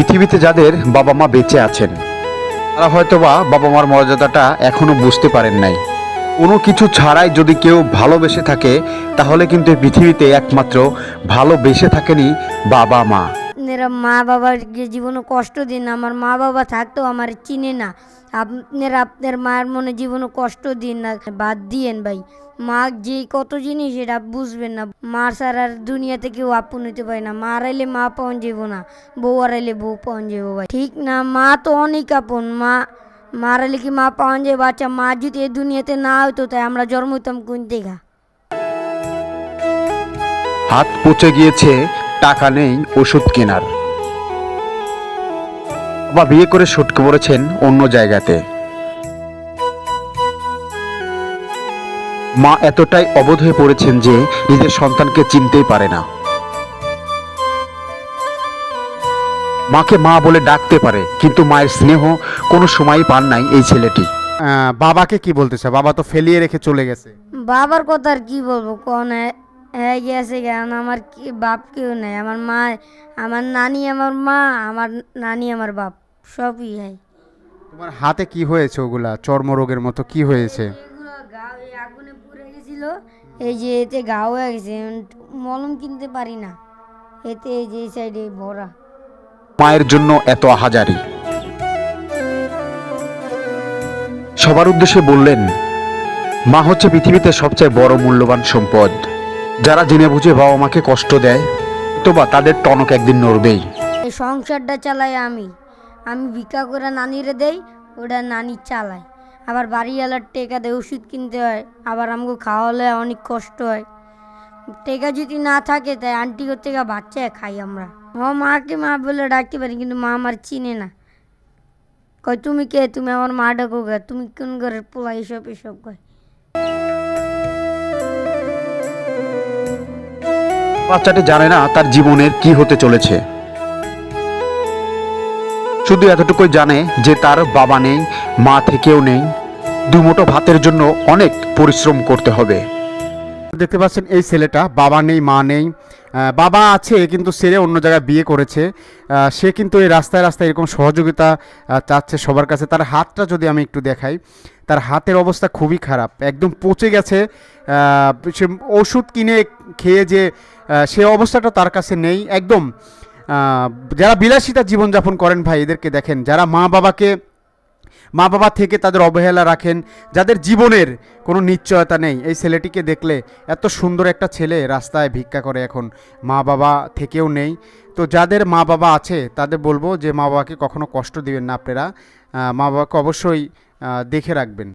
পৃথিবীতে যাদের বাবা মা বেঁচে আছেন, তারা হয়তোবা বাবা মার মর্যাদাটা এখনও বুঝতে পারেন নাই। কোনো কিছু ছাড়াই যদি কেউ ভালোবেসে থাকে, তাহলে কিন্তু পৃথিবীতে একমাত্র ভালোবেসে থাকেনি বাবা মা। আপনারা মা বাবার যে জীবনে কষ্ট দিন, আমার মা বাবা থাকতেও আমার চিনে না। আপনারা আপনার মায়ের মনে জীবনে কষ্ট দিন না, বাদ দিয়েন ভাই। মা যে কত জিনিস এটা বুঝবেন না। মা ছাড়ার দুনিয়াতে কেউ আপন হইতে পারে না। মা হারাইলে মা পাওয়ান যাব না, বউ হারাইলে বউ পাওয়ান যাব ভাই। ঠিক না, মা তো অনেক আপন। মা মা হারাইলে কি মা পাওয়ান যাবে বাচ্চা মা যদি এই দুনিয়াতে না হইতো, তাই আমরা জন্ম হইতাম কোন দেখা হাত পচে গিয়েছে টাকা নেই ওষুধ কেনার। বা বিয়ে করে সটকে পড়েছেন অন্য জায়গাতে। মা এতটাই অবোধ হয়ে পড়েছেন যে নিজের সন্তানকে চিনতেই পারে না। মাকে মা বলে ডাকতে পারে কিন্তু মায়ের স্নেহ কোনো সময়ই পান নাই এই ছেলেটি। আহ, বাবাকে কি বলতে চাও বাবা তো ফেলিয়ে রেখে চলে গেছে। বাবার কথা আর কি বলব? কোন হ্যাঁ গেছে কারণ আমার কি বাপ কেউ নেই আমার মা আমার নানি আমার মা আমার নানি আমার বাপ সবই হয় তোমার হাতে কি হয়েছে ওগুলা? চর্মরোগের মতো কি হয়েছে? এগুলো গাও এই আগুনে পুড়ে গেছিল এই যে এতে গাও হয়ে গেছে মলম কিনতে পারি না এতে এই যে এই সাইডে ভরা। মায়ের জন্য এত আহাজারি সবার উদ্দেশ্যে বললেন মা হচ্ছে পৃথিবীতে সবচেয়ে বড় মূল্যবান সম্পদ। যারা জেনে বুঝে বাবা মাকে কষ্ট দেয়, তো বা তাদের টনক একদিন নড়বেই। এই সংসারটা চালাই আমি। আমি ভিক্ষা করে নানিরে দেই, ওটা নানি চালায়। আবার বাড়িওয়ালার টেকা দেয় ওষুধ কিনতে হয়, আবার আমাকে খাওয়ালে অনেক কষ্ট হয়। টেকা যদি না থাকে, তাই আন্টি গিয়ে বাচ্চা খাই আমরা। ও মাকে মা বলে ডাকতে পারি, কিন্তু মা আমার চিনে না। কয়, তুমি কে? তুমি আমার মা ডাকো তুমি কোন ঘরের পোলা এসব এসব কয়? বাচ্চাটি জানে না তার জীবনের কি হতে চলেছে। শুধু এতটুকুই জানে যে তার বাবা নেই, মা থেকেও নেই। দুমুঠো ভাতের জন্য অনেক পরিশ্রম করতে হবে। দেখতে পাচ্ছেন, এই ছেলেটা বাবা নেই, মা নেই। বাবা আছে, কিন্তু ছেলে অন্য জায়গায় বিয়ে করেছে। সে কিন্তু এই রাস্তায় রাস্তায় এরকম সহযোগিতা চাচ্ছে সবার কাছে। তার হাতটা যদি আমি একটু দেখাই, তার হাতের অবস্থা খুবই খারাপ। একদম পচে গেছে। সে ওষুধ কিনে খেয়ে যে সে অবস্থাটা তার কাছে নেই। একদম যারা বিলাসিতা জীবনযাপন করেন ভাই, এদেরকে দেখেন, যারা মা বাবাকে, মা বাবা থেকে তাদের অবহেলা রাখেন, যাদের জীবনের কোনো নিশ্চয়তা নেই, এই ছেলেটিকে দেখলে এত সুন্দর একটা ছেলে রাস্তায় ভিক্ষা করে এখন মা বাবা থেকেও নেই। তো যাদের মা বাবা আছে, তাদের বলব যে মা বাবাকে কখনো কষ্ট দিবেন না আপনারা। মা বাবাকে অবশ্যই দেখে রাখবেন।